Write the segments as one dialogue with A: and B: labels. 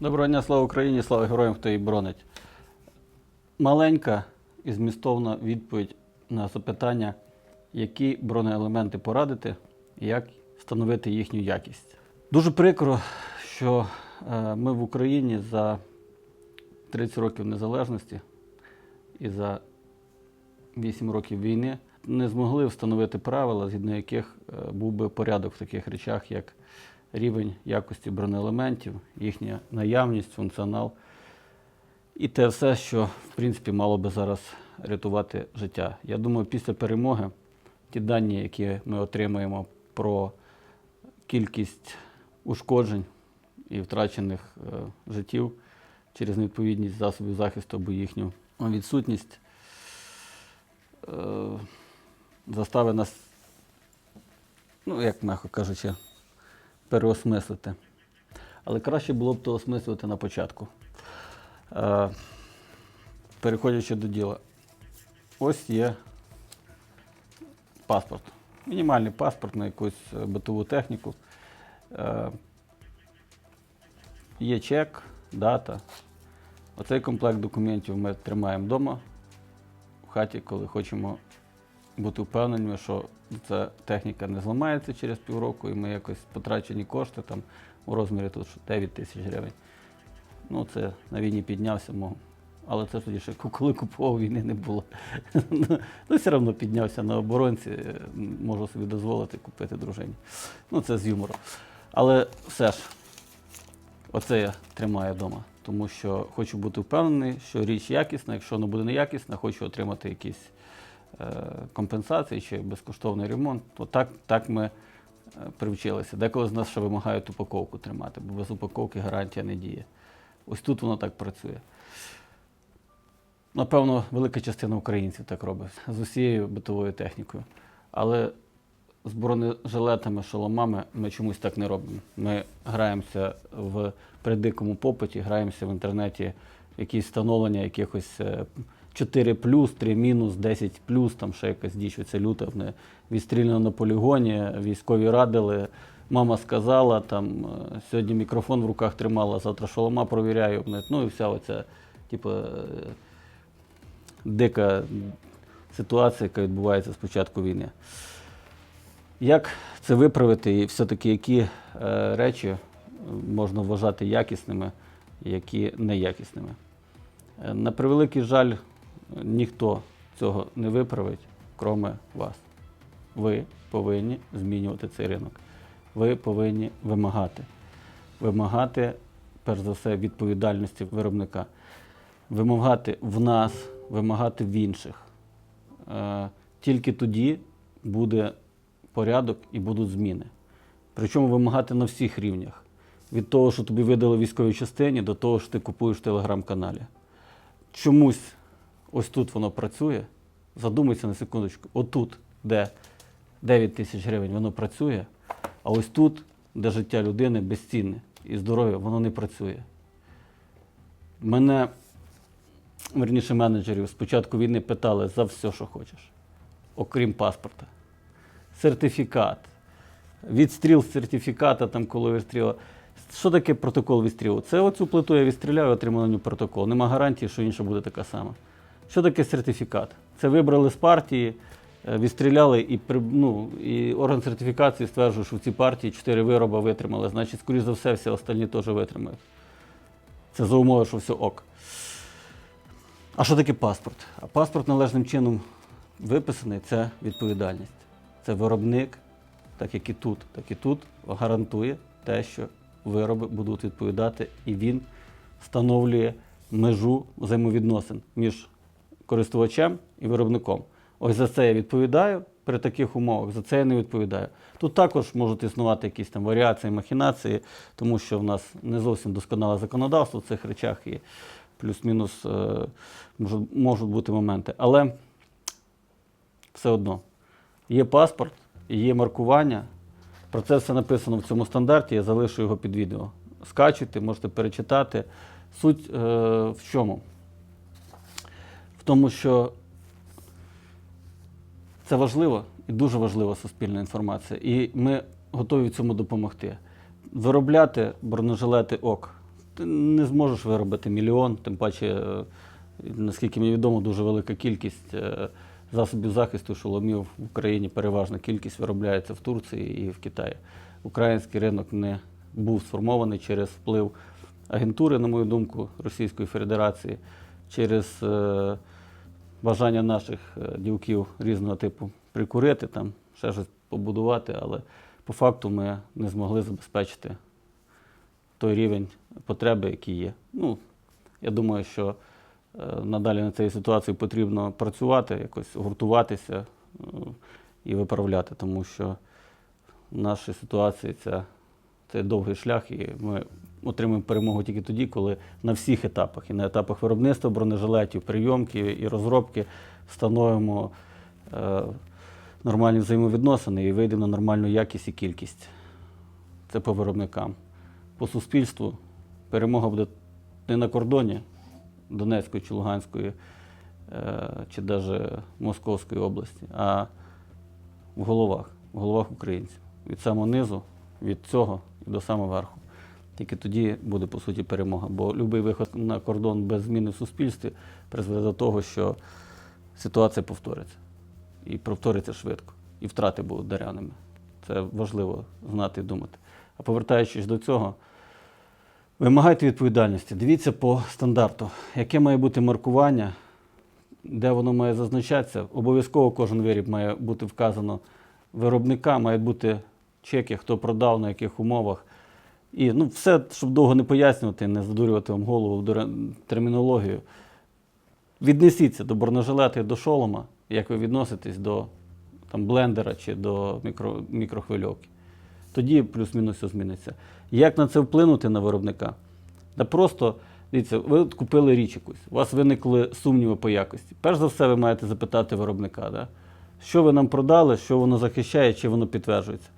A: Доброго дня, слава Україні, слава героям, хто її бронить. Маленька і змістовна відповідь на запитання, які бронеелементи порадити і як встановити їхню якість. Дуже прикро, що е, ми в Україні за 30 років незалежності і за 8 років війни не змогли встановити правила, згідно яких е, був би порядок в таких речах, як рівень якості бронеелементів, їхня наявність, функціонал і те все, що в принципі мало би зараз рятувати життя. Я думаю, після перемоги ті дані, які ми отримаємо про кількість ушкоджень і втрачених е, життів через невідповідність засобів захисту або їхню відсутність, е, заставить нас, ну, як м'яко кажучи, переосмислити. Але краще було б то осмислити на початку. Е, переходячи до діла, ось є паспорт. Мінімальний паспорт на якусь е, битову техніку. Е, є чек, дата. Оцей комплект документів ми тримаємо вдома в хаті, коли хочемо бути впевненими, що ця техніка не зламається через півроку, і ми якось потрачені кошти там у розмірі тут що 9 тисяч гривень. Ну, це на війні піднявся, мов. Але це тоді ще коли купував війни не було. ну, все одно піднявся на оборонці, е, можу собі дозволити купити дружині. Ну, це з юмором. Але все ж, оце я тримаю вдома. Тому що хочу бути впевнений, що річ якісна, якщо вона буде неякісна, хочу отримати якісь компенсації чи безкоштовний ремонт, то так, так ми е, привчилися. Деколи з нас ще вимагають упаковку тримати, бо без упаковки гарантія не діє. Ось тут воно так працює. Напевно, велика частина українців так робить з усією битовою технікою. Але з бронежилетами, шоломами ми чомусь так не робимо. Ми граємося в придикому попиті, граємося в інтернеті якісь встановлення якихось е, 4 3 мінус, 10 там ще якась діч, оця люта, вони відстріляно на полігоні, військові радили. Мама сказала, там е, сьогодні мікрофон в руках тримала, завтра шолома провіряю. Ну і вся оця, типу, е, дика ситуація, яка відбувається з початку війни. Як це виправити і все-таки які е, речі е, можна вважати якісними, які неякісними? На превеликий жаль, ніхто цього не виправить, кроме вас. Ви повинні змінювати цей ринок. Ви повинні вимагати. Вимагати, перш за все, відповідальності виробника. Вимагати в нас, вимагати в інших. Е, Тільки тоді буде порядок і будуть зміни. Причому вимагати на всіх рівнях. Від того, що тобі видали військовій частині, до того, що ти купуєш в телеграм-каналі. Чомусь ось тут воно працює. Задумайся на секундочку, отут, де 9 тисяч гривень, воно працює, а ось тут, де життя людини безцінне і здоров'я, воно не працює. Мене, верніше, менеджерів з початку війни питали за все, що хочеш, окрім паспорта. Сертифікат, відстріл з сертифіката, там, коли відстріла. Що таке протокол відстрілу? Це оцю плиту я відстріляю, отримав на нього протокол. Нема гарантії, що інша буде така сама. Що таке сертифікат? Це вибрали з партії, е, відстріляли, і, ну, і орган сертифікації стверджує, що в цій партії 4 вироби витримали. Значить, скоріш за все, всі остальні теж витримають. Це за умови, що все ок. А що таке паспорт? А паспорт належним чином виписаний це відповідальність. Це виробник, так як і тут, так і тут гарантує те, що вироби будуть відповідати, і він встановлює межу взаємовідносин між користувачем і виробником. Ось за це я відповідаю при таких умовах, за це я не відповідаю. Тут також можуть існувати якісь там варіації, махінації, тому що в нас не зовсім досконале законодавство в цих речах і плюс-мінус е, можуть, бути моменти. Але все одно є паспорт, є маркування. Про це все написано в цьому стандарті, я залишу його під відео. Скачуйте, можете перечитати. Суть е, в чому? Тому, що це важливо і дуже важлива суспільна інформація. І ми готові цьому допомогти. Виробляти бронежилети ок. ти не зможеш виробити мільйон, тим паче, е, наскільки мені відомо, дуже велика кількість е, засобів захисту шоломів в Україні, переважна кількість виробляється в Турції і в Китаї. Український ринок не був сформований через вплив агентури, на мою думку, Російської Федерації, через е, бажання наших е, дівків різного типу прикурити, там, ще щось побудувати, але по факту ми не змогли забезпечити той рівень потреби, який є. Ну, я думаю, що е, надалі на цій ситуації потрібно працювати, якось гуртуватися е, і виправляти, тому що в нашій ситуації це, це довгий шлях, і ми отримаємо перемогу тільки тоді, коли на всіх етапах, і на етапах виробництва бронежилетів, прийомки і розробки встановимо е, нормальні взаємовідносини і вийдемо на нормальну якість і кількість. Це по виробникам. По суспільству перемога буде не на кордоні Донецької чи Луганської, е, чи навіть Московської області, а в головах, в головах українців. Від самого низу, від цього до самого верху. Тільки тоді буде, по суті, перемога. Бо будь-який виход на кордон без зміни в суспільстві призведе до того, що ситуація повториться. І повториться швидко. І втрати будуть даряними. Це важливо знати і думати. А повертаючись до цього, вимагайте відповідальності. Дивіться по стандарту, яке має бути маркування, де воно має зазначатися. Обов'язково кожен виріб має бути вказано виробника, мають бути чеки, хто продав, на яких умовах. І ну, все, щоб довго не пояснювати, не задурювати вам голову в термінологію. Віднесіться до бронежилета і до шолома, як ви відноситесь до там, блендера чи до мікро, мікрохвильовки. Тоді плюс-мінус все зміниться. Як на це вплинути на виробника? Та просто, дивіться, ви купили річ якусь, у вас виникли сумніви по якості. Перш за все, ви маєте запитати виробника, да? що ви нам продали, що воно захищає, чи воно підтверджується.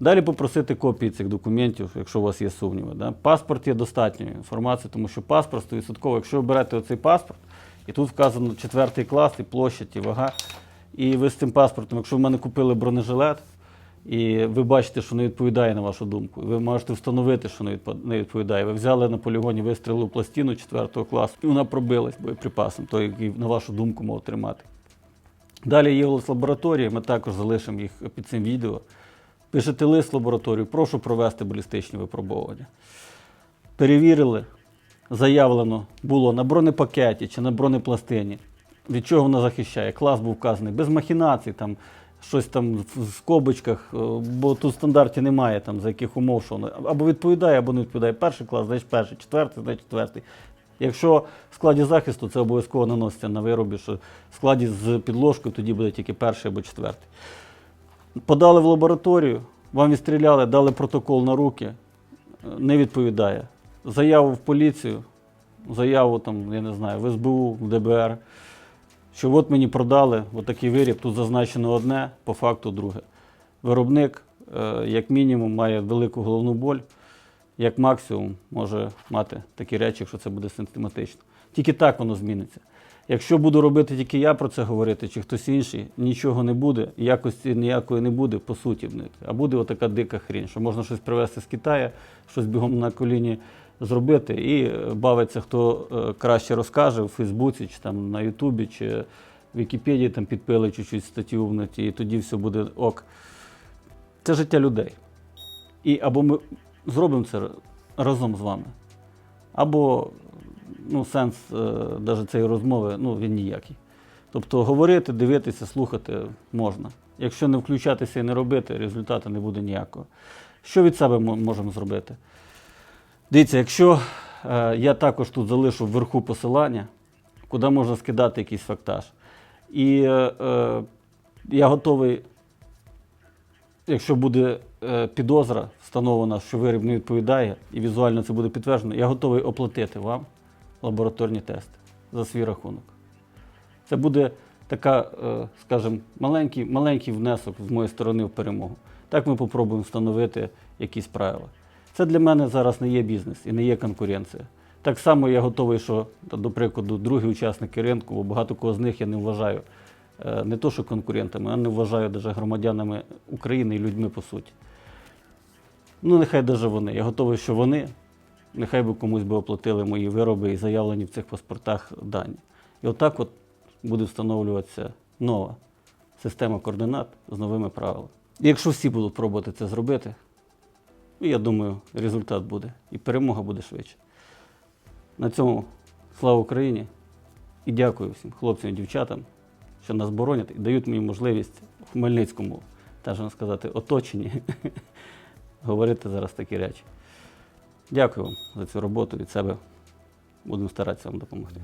A: Далі попросити копії цих документів, якщо у вас є сумніви. Да? Паспорт є достатньою інформацією, тому що паспорт 100%, якщо ви берете оцей паспорт, і тут вказано четвертий клас, і площадь, і вага. І ви з цим паспортом, якщо в мене купили бронежилет, і ви бачите, що не відповідає на вашу думку, ви можете встановити, що не відповідає. Ви взяли на полігоні, вистрілили пластину 4 класу, і вона пробилась боєприпасом, той, який, на вашу думку, мав тримати. Далі є у нас лабораторії, ми також залишимо їх під цим відео. Пишете лист лабораторію, прошу провести балістичні випробовування. Перевірили, заявлено було на бронепакеті чи на бронепластині, від чого вона захищає. Клас був вказаний, без махінацій, там, щось там в скобочках, е, бо тут в стандарті немає, там, за яких умов, що воно або відповідає, або не відповідає. Перший клас, значить перший, четвертий, значить четвертий. Якщо в складі захисту, це обов'язково наноситься на виробі, що в складі з підложкою тоді буде тільки перший або четвертий. Подали в лабораторію, вам відстріляли, дали протокол на руки, не відповідає. Заяву в поліцію, заяву там, я не знаю, в СБУ, в ДБР, що от мені продали отакий виріб, тут зазначено одне, по факту друге. Виробник, е, як мінімум, має велику головну боль, як максимум може мати такі речі, якщо це буде симптоматично. Тільки так воно зміниться. Якщо буду робити тільки я про це говорити, чи хтось інший, нічого не буде, якості ніякої не буде, по суті. А буде отака дика хрінь, що можна щось привезти з Китаю, щось бігом на коліні зробити, і е, бавиться, хто е, краще розкаже в Фейсбуці, чи там на Ютубі, чи в Вікіпедії там підпили чуть-чуть статтю внуті, і тоді все буде ок. Це життя людей. І або ми зробимо це разом з вами, або ну, сенс е, навіть цієї розмови ну, він ніякий. Тобто говорити, дивитися, слухати можна. Якщо не включатися і не робити, результату не буде ніякого. Що від себе ми можемо зробити? Дивіться, якщо е, я також тут залишу вверху посилання, куди можна скидати якийсь фактаж. І е, е, я готовий, якщо буде е, підозра встановлена, що виріб не відповідає, і візуально це буде підтверджено, я готовий оплатити вам лабораторні тести за свій рахунок. Це буде така, е, скажімо, маленький, маленький внесок з моєї сторони в перемогу. Так ми попробуємо встановити якісь правила. Це для мене зараз не є бізнес і не є конкуренція. Так само я готовий, що, до прикладу, другі учасники ринку, бо багато кого з них я не вважаю е, не то, що конкурентами, а не вважаю навіть громадянами України і людьми по суті. Ну, нехай навіть вони. Я готовий, що вони нехай би комусь би оплатили мої вироби і заявлені в цих паспортах дані. І отак от буде встановлюватися нова система координат з новими правилами. І якщо всі будуть пробувати це зробити, ну, я думаю, результат буде і перемога буде швидше. На цьому слава Україні і дякую всім хлопцям і дівчатам, що нас боронять і дають мені можливість в Хмельницькому, так сказати, оточенні говорити зараз такі речі. Дякую вам за цю роботу від себе. Будемо старатися вам допомогти.